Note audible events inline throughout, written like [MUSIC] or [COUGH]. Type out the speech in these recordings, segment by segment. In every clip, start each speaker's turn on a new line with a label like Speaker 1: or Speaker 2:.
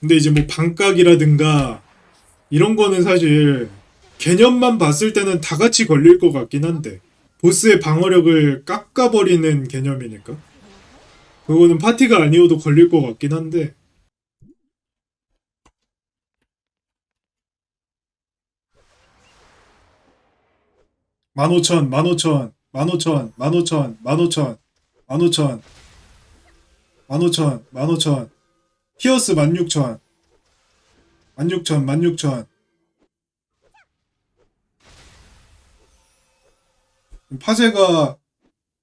Speaker 1: 근데 이제 뭐 반각이라든가 이런 거는 사실 개념만 봤을 때는 다 같이 걸릴 것 같긴 한데 보스의 방어력을 깎아버리는 개념이니까. 그거는 파티가 아니어도 걸릴 것 같긴 한데. 만오천, 만오천, 만오천, 만오천, 만오천, 만오천, 만오천, 만오천, 히어스 만육천, 만육천, 만육천. 파세가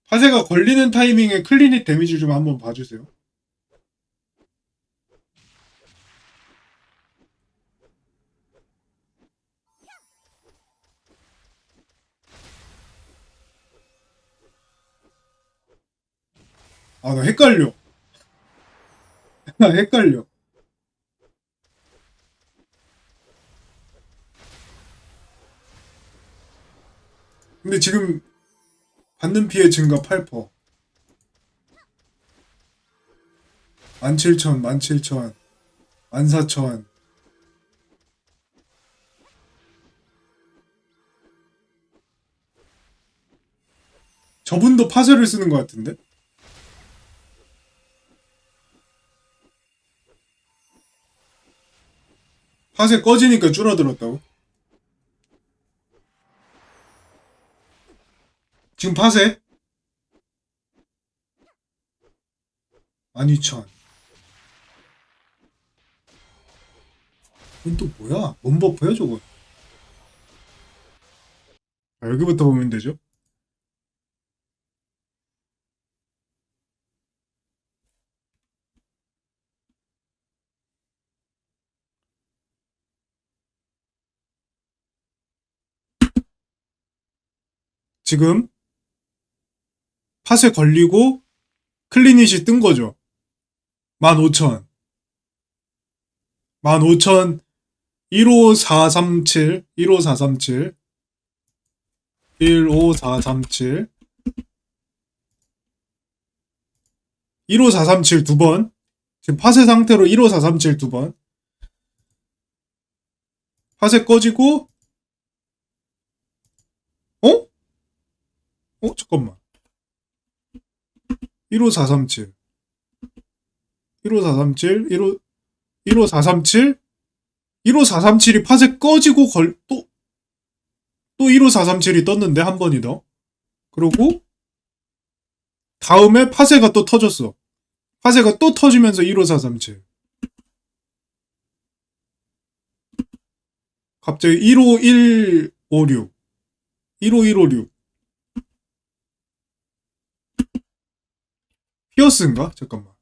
Speaker 1: 파세가 걸리는 타이밍에 클리닉 데미지 좀 한번 봐주세요. 아, 나 헷갈려. 나 헷갈려. 근데 지금 받는 피해 증가 8%. 17,000, 17,000, 14,000. 저분도 파쇄를 쓰는 것 같은데? 파쇄 꺼지니까 줄어들었다고? 지금 파쇄? 12,000. 이건 또 뭐야? 뭔 버프야, 저거? 아, 여기부터 보면 되죠? 지금 팟에 걸리고 클리닛이 뜬 거죠. 15,000. 15,000 15437 15437 15437 15437 두 번. 지금 파쇄 상태로 15437 두 번. 파쇄 꺼지고 어? 어? 잠깐만. 15437 15437 15 15437 15437이 팟에 꺼지고 걸 또 또 15437이 떴는데 한 번이 더. 그리고 다음에 파쇄가 또 터졌어. 파쇄가 또 터지면서 15437. 갑자기 15156. 15156. 피어스인가? 잠깐만.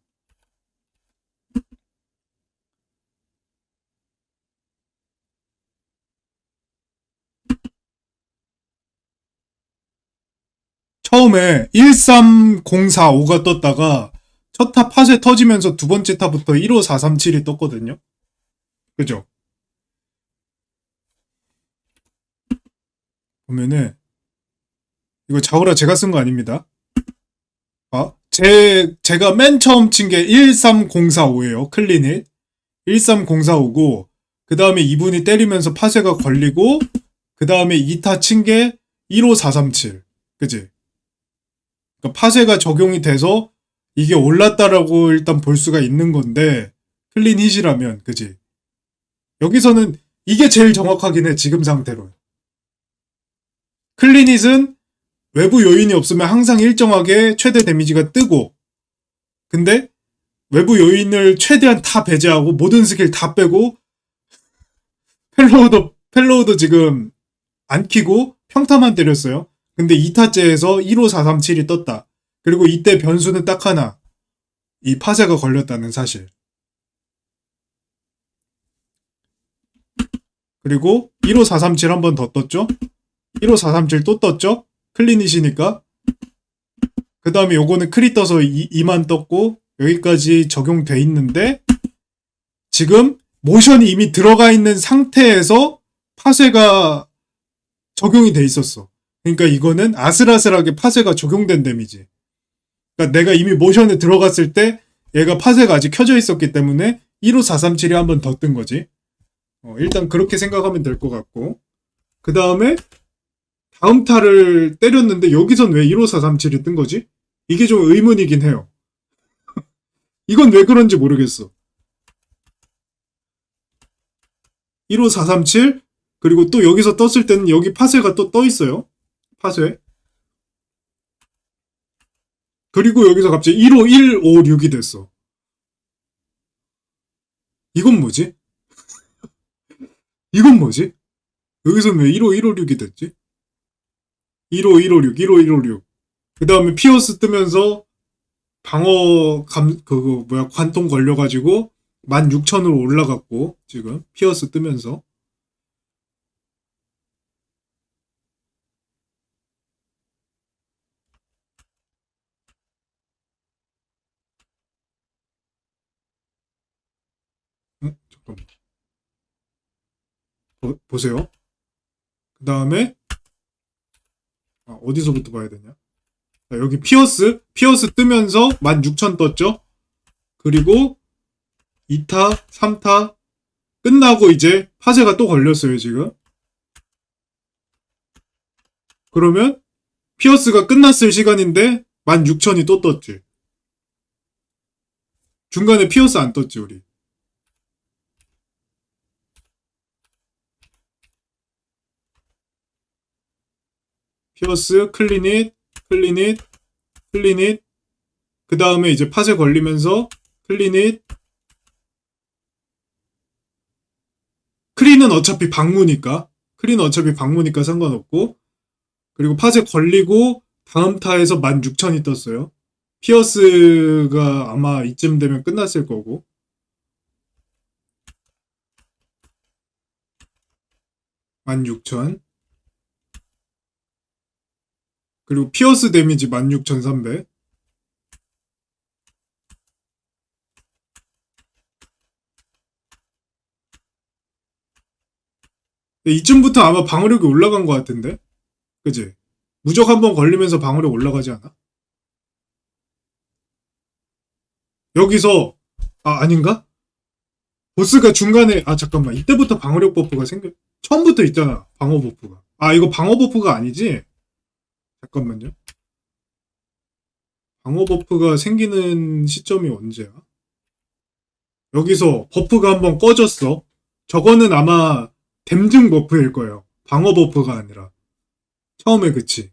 Speaker 1: 처음에 13045가 떴다가 첫 타 팟에 터지면서 두 번째 타부터 15437이 떴거든요. 그죠? 보면은 이거 자우라 제가 쓴 거 아닙니다. 아, 제 제가 맨 처음 친 게 13045예요. 클리닛 13045고 그 다음에 이분이 때리면서 파쇄가 걸리고 그 다음에 2타 친 게 15437. 그지? 그러니까 파쇄가 적용이 돼서 이게 올랐다라고 일단 볼 수가 있는 건데 클린 hit이라면 그지 여기서는 이게 제일 정확하긴 해 지금 상태로 클린 hit은 외부 요인이 없으면 항상 일정하게 최대 데미지가 뜨고 근데 외부 요인을 최대한 다 배제하고 모든 스킬 다 빼고 펠로우도 펠로우도 지금 안 키고 평타만 때렸어요 근데 2타째에서 15437이 떴다. 그리고 이때 변수는 딱 하나. 이 파쇄가 걸렸다는 사실. 그리고 15437 한 번 더 떴죠? 15437 또 떴죠? 클리닛이니까. 그 다음에 요거는 크리 떠서 2, 2만 떴고, 여기까지 적용돼 있는데, 지금 모션이 이미 들어가 있는 상태에서 파쇄가 적용이 돼 있었어. 그러니까 이거는 아슬아슬하게 파쇄가 적용된 데미지. 그러니까 내가 이미 모션에 들어갔을 때 얘가 파쇄가 아직 켜져 있었기 때문에 15437이 한 번 더 뜬 거지. 어, 일단 그렇게 생각하면 될 것 같고. 그 다음에 다음 타를 때렸는데 여기선 왜 15437이 뜬 거지? 이게 좀 의문이긴 해요. [LAUGHS] 이건 왜 그런지 모르겠어. 15437 그리고 또 여기서 떴을 때는 여기 파쇄가 또 떠 있어요. 파쇄. 그리고 여기서 갑자기 15156이 됐어. 이건 뭐지? [LAUGHS] 이건 뭐지? 여기서 왜 15156이 됐지? 15156, 15156. 그 다음에 피어스 뜨면서 방어 감, 그거, 뭐야, 관통 걸려가지고 16,000으로 올라갔고, 지금. 피어스 뜨면서. 어? 잠깐만. 보, 보세요. 그 다음에, 아, 어디서부터 봐야 되냐? 자, 여기 피어스, 피어스 뜨면서 16,000 떴죠? 그리고 2타, 3타, 끝나고 이제 파쇄가 또 걸렸어요, 지금. 그러면 피어스가 끝났을 시간인데 16,000이 또 떴지. 중간에 피어스 안 떴지, 우리. 피어스, 클리닛, 클리닛, 클리닛. 그 다음에 이제 팟에 걸리면서 클리닛. 크리는 어차피 방무니까. 크리는 어차피 방무니까 상관없고. 그리고 팟에 걸리고 다음 타에서 16,000이 떴어요. 피어스가 아마 이쯤 되면 끝났을 거고. (16,000) 그리고 피어스 데미지 16,300. 이쯤부터 아마 방어력이 올라간 것 같은데? 그지? 무적 한 번 걸리면서 방어력 올라가지 않아? 여기서, 아, 아닌가? 보스가 중간에, 아, 잠깐만. 이때부터 방어력 버프가 생겨, 처음부터 있잖아. 방어 버프가. 아, 이거 방어 버프가 아니지? 잠깐만요. 방어 버프가 생기는 시점이 언제야? 여기서 버프가 한번 꺼졌어. 저거는 아마 댐증 버프일 거예요. 방어 버프가 아니라. 처음에 그치.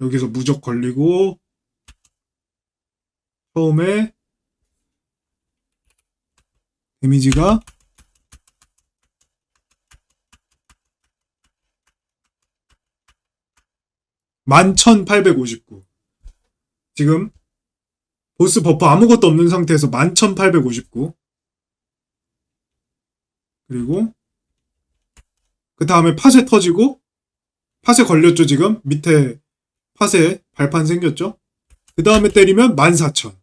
Speaker 1: 여기서 무적 걸리고, 처음에 데미지가 11,859. 지금 보스 버프 아무것도 없는 상태에서 11,859. 그리고 그 다음에 팟에 터지고 팟에 걸렸죠 지금 밑에 팟에 발판 생겼죠 그 다음에 때리면 14,000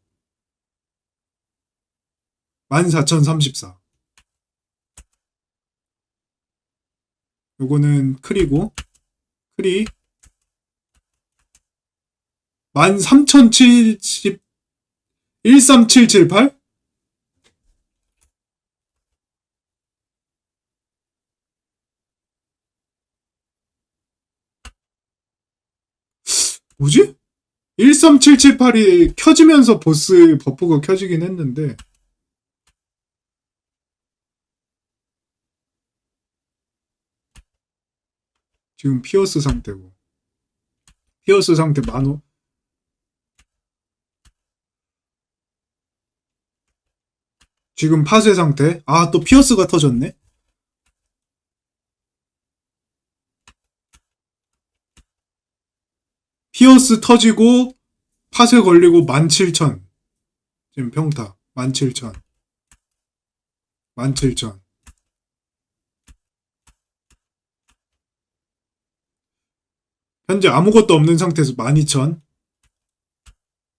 Speaker 1: 14,034 요거는 크리고 크리 13,070 13778? 뭐지? 13778이 켜지면서 보스 버프가 켜지긴 했는데 지금 피어스 상태고 피어스 상태 만호 지금 파쇄 상태? 아 또 피어스가 터졌네? 피어스 터지고 팟에 걸리고 17,000 지금 평타. 17,000 17,000 현재 아무것도 없는 상태에서 12,000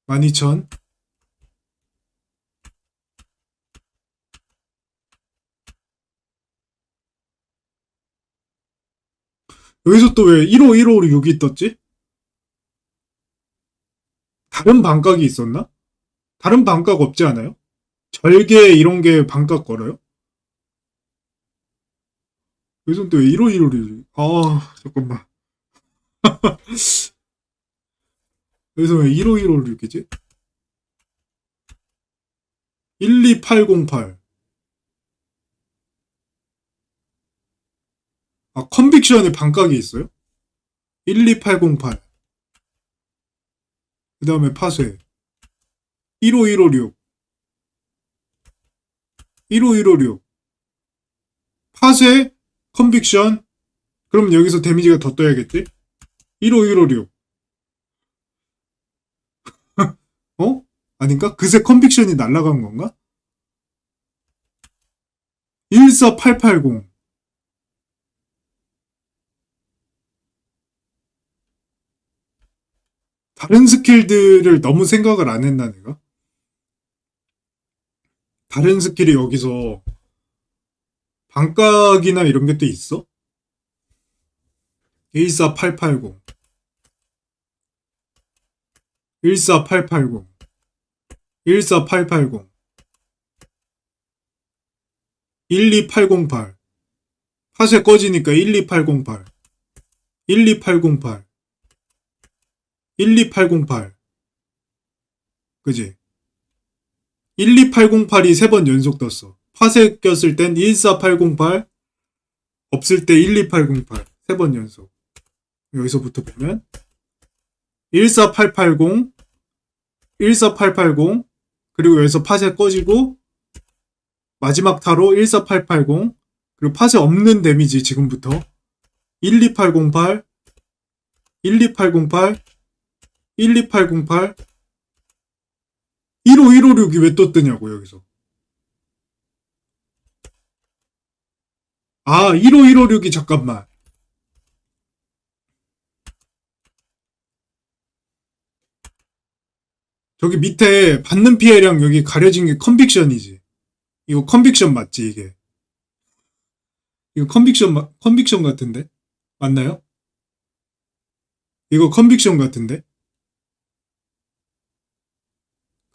Speaker 1: 12,000 여기서 또 왜 1호 1호로 6이 떴지? 다른 반각이 있었나? 다른 반값 없지 않아요? 절개 이런 게 반값 걸어요? 여기서 또 1호 1호를 아 잠깐만 [LAUGHS] 여기서 왜 1호 1호를 이렇게지? 12808 아 컨빅션에 반값이 있어요? 12808 그 다음에 파쇄 15156 15156 파쇄 컨빅션 그럼 여기서 데미지가 더 떠야겠지? 15156 [LAUGHS] 어? 아닌가? 그새 컨빅션이 날라간 건가? 14880 다른 스킬들을 너무 생각을 안 했나 내가? 다른 스킬이 여기서 반각이나 이런 게 또 있어? 14880 14880 14880 12808 파쇄 꺼지니까 12808 12808 12808 그지? 12808이 세 번 연속 떴어. 파쇄 꼈을 땐 14808 없을 때 12808 세 번 연속. 여기서부터 보면 14880 14880 그리고 여기서 파쇄 꺼지고 마지막 타로 14880 그리고 파쇄 없는 데미지 지금부터 12808 12808 12808 15156이 왜 또 뜨냐고 여기서. 아 15156이 잠깐만. 저기 밑에 받는 피해량 여기 가려진 게 컨빅션이지. 이거 컨빅션 맞지 이게? 이거 컨빅션 마- 컨빅션 같은데? 맞나요? 이거 컨빅션 같은데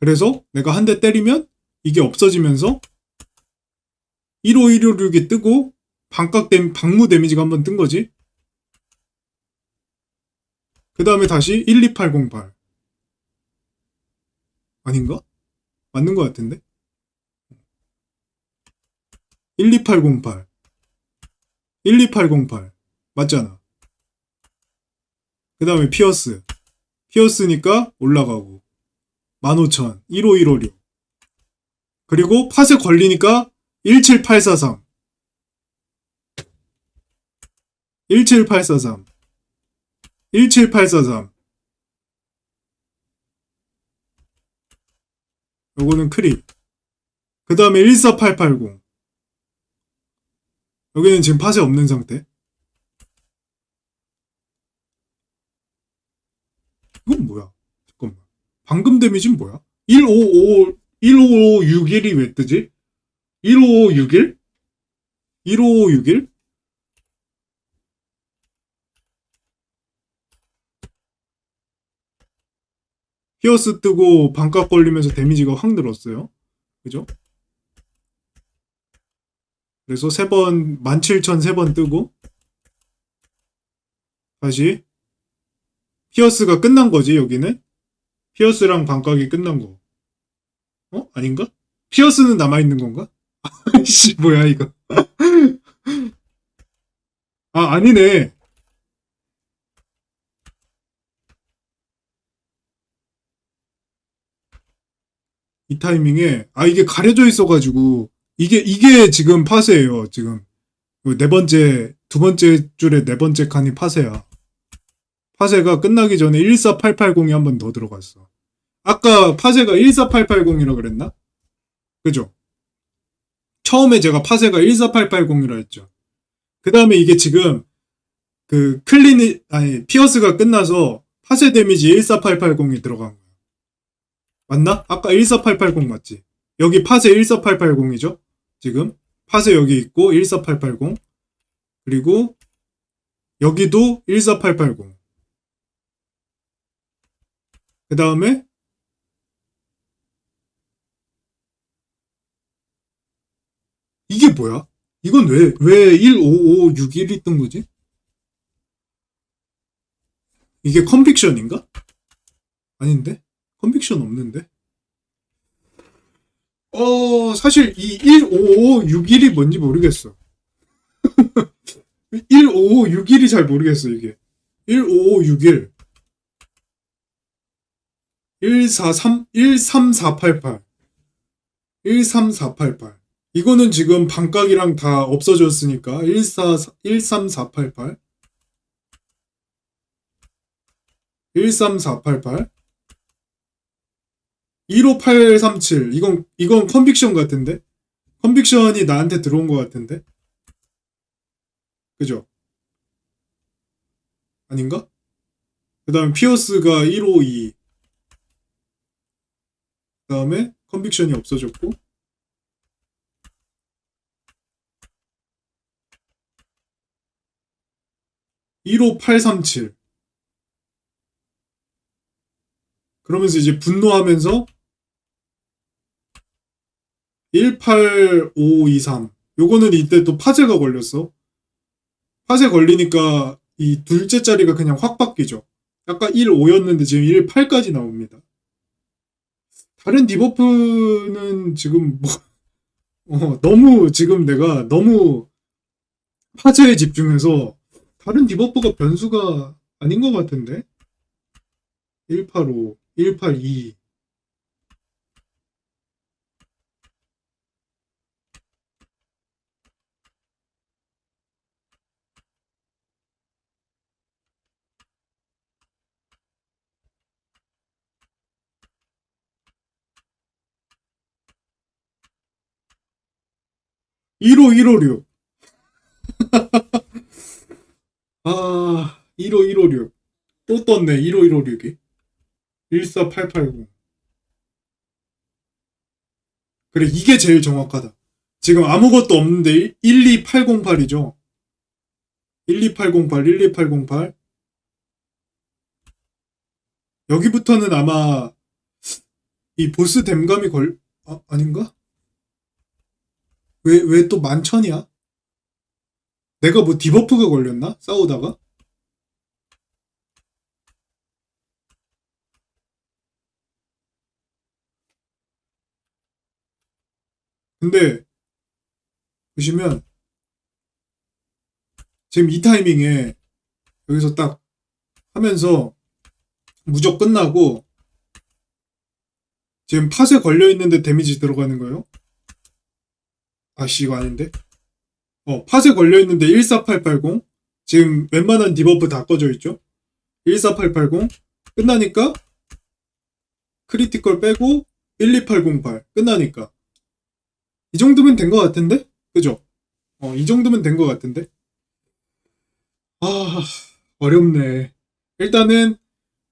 Speaker 1: 그래서 내가 한 대 때리면 이게 없어지면서 15156이 뜨고 반각 데 방무 데미지가 한번 뜬 거지. 그 다음에 다시 12808 아닌가? 맞는 것 같은데? 12808 12808 맞잖아. 그 다음에 피어스 피어스니까 올라가고 15,000, 15156. 그리고 팟에 걸리니까 17843. 17843. 17843. 요거는 크립. 그 다음에 14880. 여기는 지금 팟에 없는 상태. 이건 뭐야? 방금 데미지는 뭐야? 155, 15561이 왜 뜨지? 15561? 15561? 히어스 뜨고 반값 걸리면서 데미지가 확 늘었어요. 그죠? 그래서 세 번, 17,000 세 번 뜨고, 다시, 피어스가 끝난 거지, 여기는? 피어스랑 반각이 끝난 거. 어? 아닌가? 피어스는 남아있는 건가? [LAUGHS] 아이씨, 뭐야, 이거. [LAUGHS] 아, 아니네. 이 타이밍에, 아, 이게 가려져 있어가지고, 이게, 이게 지금 파세예요, 지금. 그네 번째, 두 번째 줄에 네 번째 칸이 파세야. 파세가 끝나기 전에 14880이 한 번 더 들어갔어. 아까 파세가 14880이라 그랬나? 그죠? 처음에 제가 파세가 14880이라 했죠. 그 다음에 이게 지금 그 클리니 아니 피어스가 끝나서 파세 데미지 14880이 들어간 거야. 맞나? 아까 14880 맞지? 여기 파세 14880이죠? 지금 파세 여기 있고 14880 그리고 여기도 14880 그 다음에 이게 뭐야? 이건 왜, 왜 15561이 있던 거지? 이게 컴픽션인가? 아닌데? 컴픽션 없는데? 어, 사실 이 15561이 뭔지 모르겠어. [LAUGHS] 15561이 잘 모르겠어, 이게. 15561. 143, 13488. 13488. 이거는 지금 반각이랑 다 없어졌으니까 14, 13488. 13488. 15837. 이건, 이건 컨빅션 같은데? 컨빅션이 나한테 들어온 것 같은데? 그죠? 아닌가? 그 다음에 피어스가 152. 그 다음에 컨빅션이 없어졌고. (15837) 그러면서 이제 분노하면서 18523 요거는 이때 또 파제가 걸렸어. 파제 걸리니까 이 둘째 자리가 그냥 확 바뀌죠. 아까 15였는데 지금 18까지 나옵니다 다른 디버프는 지금 뭐 어, 너무 지금 내가 너무 파제에 집중해서 다른 디버프가 변수가 아닌 것 같은데? 185 182 15156 [LAUGHS] 아15156 또 떴네 15156이 14880 그래 이게 제일 정확하다. 지금 아무것도 없는데 12808이죠? 12808 12808 여기부터는 아마 이 보스 댐감이 걸 아, 아닌가? 왜 왜 또 만천이야? 내가 뭐 디버프가 걸렸나? 싸우다가? 근데 보시면 지금 이 타이밍에 여기서 딱 하면서 무적 끝나고 지금 팟에 걸려 있는데 데미지 들어가는 거예요? 아씨 이거 아닌데? 어 팟에 걸려 있는데 14880 지금 웬만한 디버프 다 꺼져 있죠? 14880 끝나니까 크리티컬 빼고 12808 끝나니까 이 정도면 된 것 같은데? 그죠? 어, 이 정도면 된 것 같은데? 아, 어렵네. 일단은,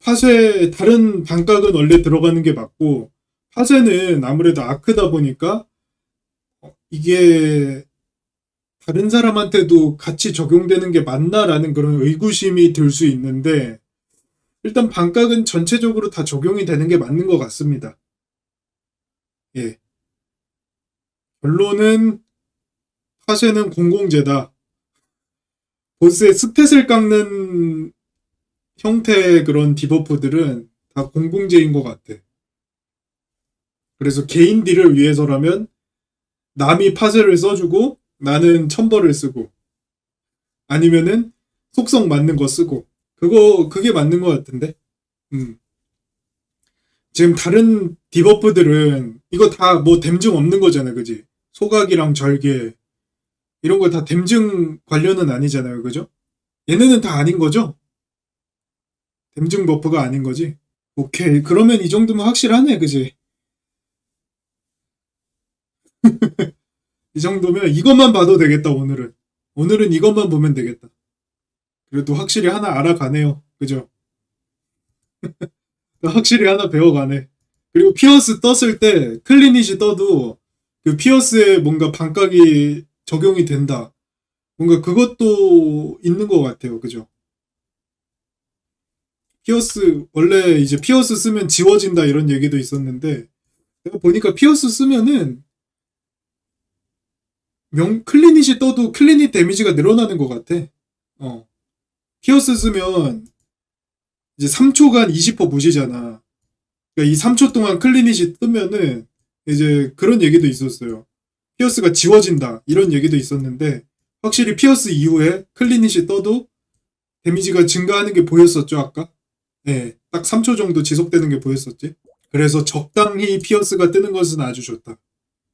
Speaker 1: 파쇄, 다른 반각은 원래 들어가는 게 맞고, 파쇄는 아무래도 아크다 보니까, 어, 이게, 다른 사람한테도 같이 적용되는 게 맞나라는 그런 의구심이 들 수 있는데, 일단 반각은 전체적으로 다 적용이 되는 게 맞는 것 같습니다. 예. 결론은 파쇄는 공공재다. 보스의 스탯을 깎는 형태의 그런 디버프들은 다 공공재인 것 같아. 그래서 개인 딜을 위해서라면 남이 파쇄를 써주고 나는 첨벌을 쓰고 아니면은 속성 맞는 거 쓰고 그거 그게 맞는 것 같은데. 음. 지금 다른 디버프들은 이거 다 뭐 댐증 없는 거잖아, 그지? 소각이랑 절개 이런 거 다 댐증 관련은 아니잖아요, 그죠? 얘네는 다 아닌 거죠? 댐증 버프가 아닌 거지? 오케이, 그러면 이 정도면 확실하네, 그지? [LAUGHS] 이 정도면 이것만 봐도 되겠다, 오늘은. 오늘은 이것만 보면 되겠다. 그래도 확실히 하나 알아가네요, 그죠? [LAUGHS] 확실히 하나 배워가네. 그리고 피어스 떴을 때 클리닛이 떠도 그 피어스에 뭔가 반각이 적용이 된다. 뭔가 그것도 있는 것 같아요. 그죠? 피어스, 원래 이제 피어스 쓰면 지워진다 이런 얘기도 있었는데, 내가 보니까 피어스 쓰면은 명 클리닛이 떠도 클리닛 데미지가 늘어나는 것 같아. 어. 피어스 쓰면 이제 3초간 20% 무시잖아. 그러니까 이 3초 동안 클리닛이 뜨면은 이제 그런 얘기도 있었어요. 피어스가 지워진다 이런 얘기도 있었는데 확실히 피어스 이후에 클리닛이 떠도 데미지가 증가하는 게 보였었죠 아까? 네, 딱 3초 정도 지속되는 게 보였었지. 그래서 적당히 피어스가 뜨는 것은 아주 좋다.